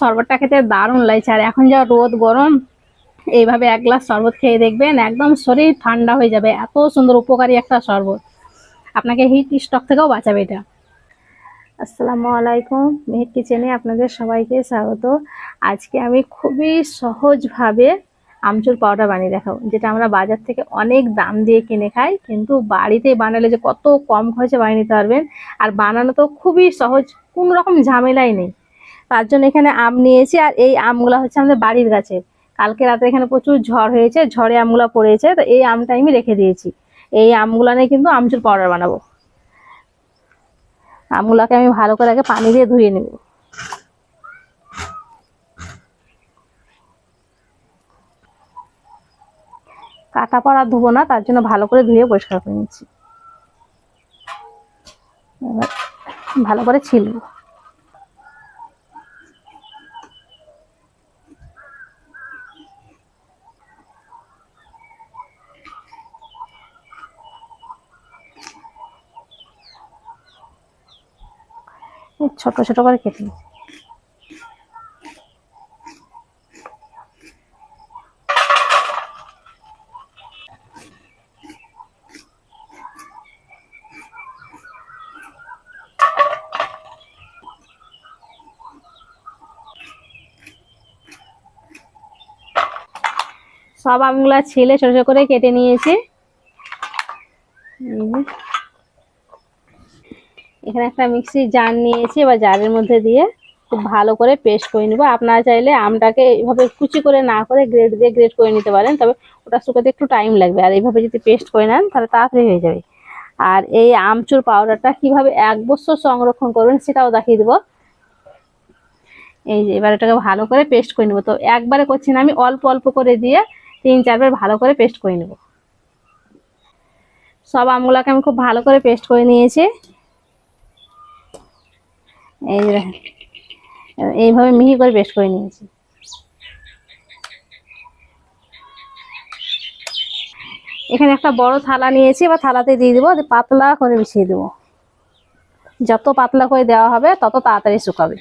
শরবতটা খেতে দারুণ লাগছে। আর এখন যা রোদ, গরম, এইভাবে এক গ্লাস শরবত খেয়ে দেখবেন, একদম শরীর ঠান্ডা হয়ে যাবে। এত সুন্দর উপকারী একটা শরবত। আপনাকে হিট স্টক থেকেও বাঁচাবে এটা। আসসালামু আলাইকুম মেহের কিচেনে আপনাদের সবাইকে স্বাগত। আজকে আমি খুবই সহজভাবে আমচুর পাউডার বানিয়ে দেখাবো, যেটা আমরা বাজার থেকে অনেক দাম দিয়ে কিনে খাই, কিন্তু বাড়িতে বানালে যে কত কম খরচে বানিয়ে নিতে পারবেন, আর বানানো তো খুবই সহজ, কোনো রকম ঝামেলাই নেই। তার জন্য এখানে আম নিয়েছি আর এই আমগুলো হচ্ছে আমাদের বাড়ির গাছের কালকে রাতে এখানে প্রচুর ঝড় হয়েছে, ঝড়ে আমগুলো পড়েছে, তো এই আমটা আমি রেখে দিয়েছি। এই আমগুলো নিয়ে কিন্তু আমচুর পাউডার বানাবো। আমগুলোকে আমি ভালো করে আগে পানি দিয়ে ধুয়ে নেব। কাটা পড়া ধুবো না, তার জন্য ভালো করে ধুয়ে পরিষ্কার করে নিচ্ছি। ভালো করে ছিলবো। ছোট ছোট করে কেটে নিচ্ছি সব আমগুলা ছিলে ছোট ছোট করে কেটে নিয়েছি। এখানে একটা মিক্সি জার নিয়েছি, এবার জারের মধ্যে দিয়ে খুব ভালো করে পেস্ট করে নেব। আপনারা চাইলে আমটাকে এইভাবে কুচি করে না করে গ্রেড দিয়ে গ্রেড করে নিতে পারেন, তবে ওটা শুকাতে একটু টাইম লাগবে। আর এইভাবে যদি পেস্ট করে নেন, তাহলে তাড়াতাড়ি হয়ে যাবে। আর এই আমচুর পাউডারটা কীভাবে এক বছর সংরক্ষণ করবেন সেটাও দেখিয়ে দেবো। এই যে, এবার এটাকে ভালো করে পেস্ট করে নেব। তো একবারে করছি না আমি, অল্প অল্প করে দিয়ে তিন চারবার ভালো করে পেস্ট করে নেব। সব আমগুলোকে আমি খুব ভালো করে পেস্ট করে নিয়েছি। এই এইভাবে মিহি করে পেস্ট করে নিয়েছি। এখানে একটা বড় থালা নিয়েছি বা থালাতে দিয়ে দেবো পাতলা করে বিছিয়ে দেবো। যত পাতলা করে দেওয়া হবে, তত তাড়াতাড়ি শুকাবে।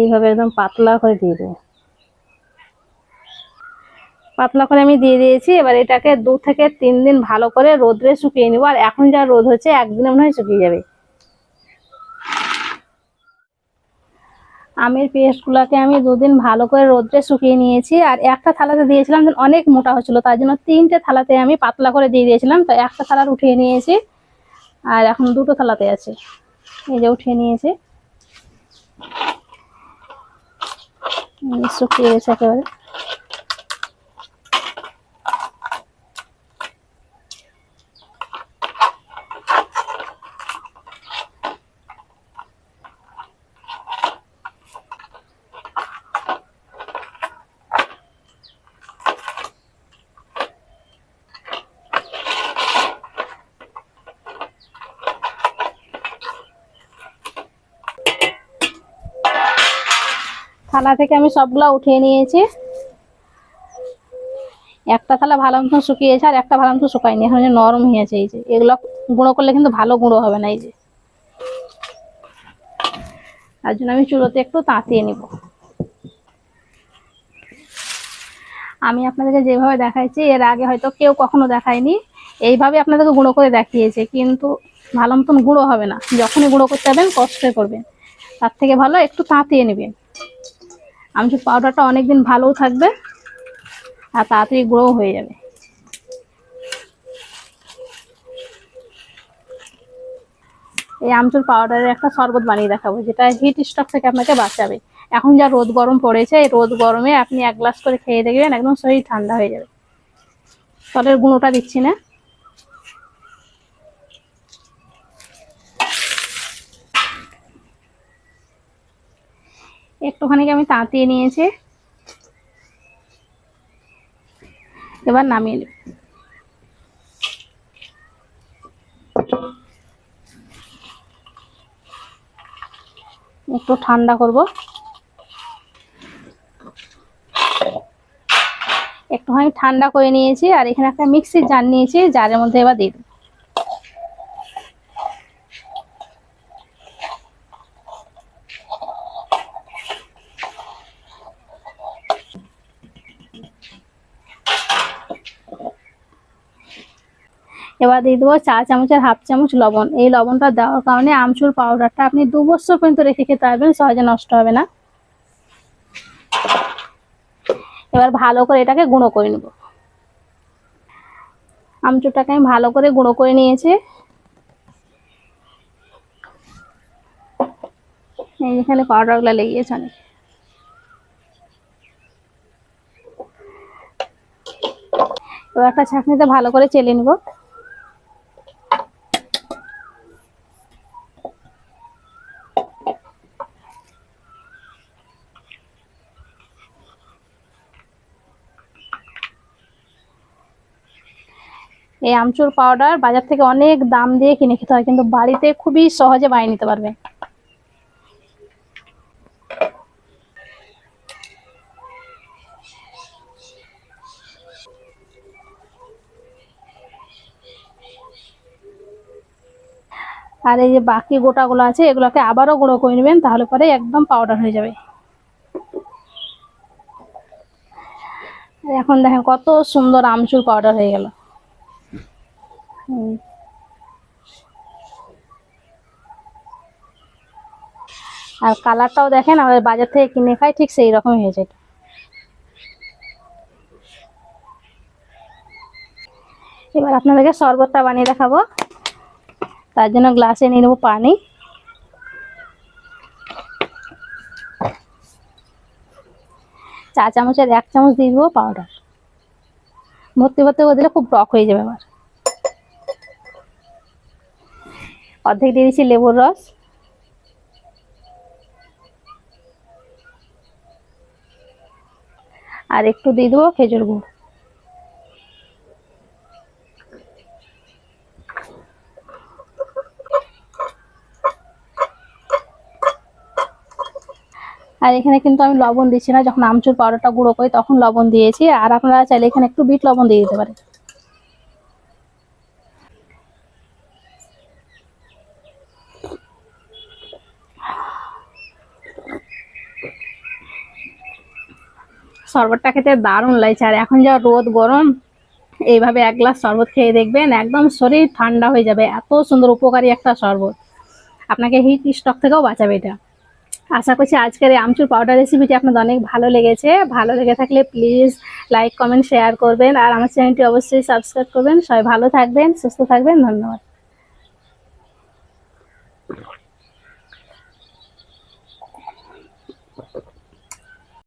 এইভাবে একদম পাতলা করে দিয়ে দেবো। পাতলা করে আমি দিয়ে দিয়েছি, এবার এটাকে দু থেকে তিন দিন ভালো করে রোদ্রে শুকিয়ে নিব, আর এখন যা রোদ হচ্ছে একদিনে মনে হয় শুকিয়ে যাবে। আমের পেস্টগুলোকে আমি দুদিন ভালো করে রোদ্রে শুকিয়ে নিয়েছি, আর একটা থালাতে দিয়েছিলাম অনেক মোটা হচ্ছিল, তার জন্য তিনটে থালাতে আমি পাতলা করে দিয়ে দিয়েছিলাম, তো একটা থালার উঠিয়ে নিয়েছি, আর এখন দুটো থালাতে আছে, এই যে উঠিয়ে নিয়েছি। শুকিয়ে গেছে একেবারে। থালা থেকে আমি সবগুলা উঠিয়ে নিয়েছি। একটা থালা ভালো মতন শুকিয়েছে আর একটা ভালো মতন শুকায়নি। এখন যে নরম হয়েছে এই যে। এগুলো গুঁড়ো করলে কিন্তু ভালো গুঁড়ো হবে না এই যে। তার জন্য আমি চুলোতে একটু তাঁতিয়ে নিব। আমি আপনাদেরকে যেভাবে দেখাইছি, এর আগে হয়তো কেউ কখনো দেখায়নি। এইভাবে আপনাদেরকে গুঁড়ো করে দেখিয়েছে, কিন্তু ভালো মতন গুঁড়ো হবে না। যখনই গুঁড়ো করতে যাবেন, কষ্ট করবেন। তার থেকে ভালো একটু তাঁতিয়ে নেবেন। আমচুর পাউডারটা অনেকদিন ভালোও থাকবে আর তাড়াতাড়ি গ্রো হয়ে যাবে। এই আমচুর পাউডারের একটা শরবত বানিয়ে দেখাবো, যেটা হিট স্টক থেকে আপনাকে বাঁচাবে। এখন যা রোদ গরম পড়েছে, এই রোদ গরমে আপনি এক গ্লাস করে খেয়ে দেখবেন একদম শরীর ঠান্ডা হয়ে যাবে। ফলের গুঁড়োটা দিচ্ছি না। একটুখানি আমি তাঁতিয়ে নিয়েছি? এবার নামিয়ে নেব। একটু ঠান্ডা করব। একটুখানি ঠান্ডা করে নিয়েছি আর এখানে একটা মিক্সির জার নিয়েছি, জারের মধ্যে এবার দিয়ে দেবো। এবার দিয়ে দেবো চা চামচের হাফ চামচ লবণ। এই লবণটা দেওয়ার কারণে আমচুর পাউডারটা আপনি দু বছর পর্যন্ত রেখে খেতে পারবেন, সহজে নষ্ট হবে না। এবার ভালো করে এটাকে গুঁড়ো করে নেব। আমচুরটাকে আমি ভালো করে গুঁড়ো করে নিয়েছি। এই এখানে পাউডারগুলো লেগে গেছে অনেক। এবার একটা ছাঁকনিতে ভালো করে চেলে নেব। এই আমচুর পাউডার বাজার থেকে অনেক দাম দিয়ে কিনে খেতে হয়, কিন্তু বাড়িতে খুবই সহজে বানিয়ে নিতে পারবে আর এই যে বাকি গোটাগুলো আছে, এগুলোকে আবারও গুঁড়ো করে নেবেন, তাহলে পরে একদম পাউডার হয়ে যাবে এখন দেখেন কত সুন্দর আমচুর পাউডার হয়ে গেল। আর কালারটাও দেখেন, আমাদের বাজার থেকে কিনে খাই, ঠিক সেই রকমই হয়েছে এবার আপনাদেরকে শরবতটা বানিয়ে দেখাবো। তার জন্য গ্লাসে নিয়ে নেব পানি। চা চামচের এক চামচ দিয়ে দেবো পাউডার। ভর্তি ভর্তি করে দিলে খুব টক হয়ে যাবে আবার অর্ধেক দিয়ে দিচ্ছি লেবুর রস। আর একটু দিয়ে দেবো খেজুর গুড়। আর এখানে কিন্তু আমি লবণ দিচ্ছি না, যখন আমচুর পাউডারটা গুঁড়ো করি তখন লবণ দিয়েছি। আর আপনারা চাইলে এখানে একটু বিট লবণ দিয়ে দিতে পারেন। শরবতটা খেতে দারুণ লাগছে। আর এখন যা রোদ, গরম, এইভাবে এক গ্লাস শরবত খেয়ে দেখবেন, একদম শরীর ঠান্ডা হয়ে যাবে। এত সুন্দর, উপকারী একটা শরবত। আপনাকে হিট স্টক থেকেও বাঁচাবে এটা। আশা করছি আজকের এই আমচুর পাউডার রেসিপিটি আপনাদের অনেক ভালো লেগেছে। ভালো লেগে থাকলে প্লিজ লাইক কমেন্ট শেয়ার করবেন। আর আমার চ্যানেলটি অবশ্যই সাবস্ক্রাইব করবেন। সবাই ভালো থাকবেন, সুস্থ থাকবেন। ধন্যবাদ।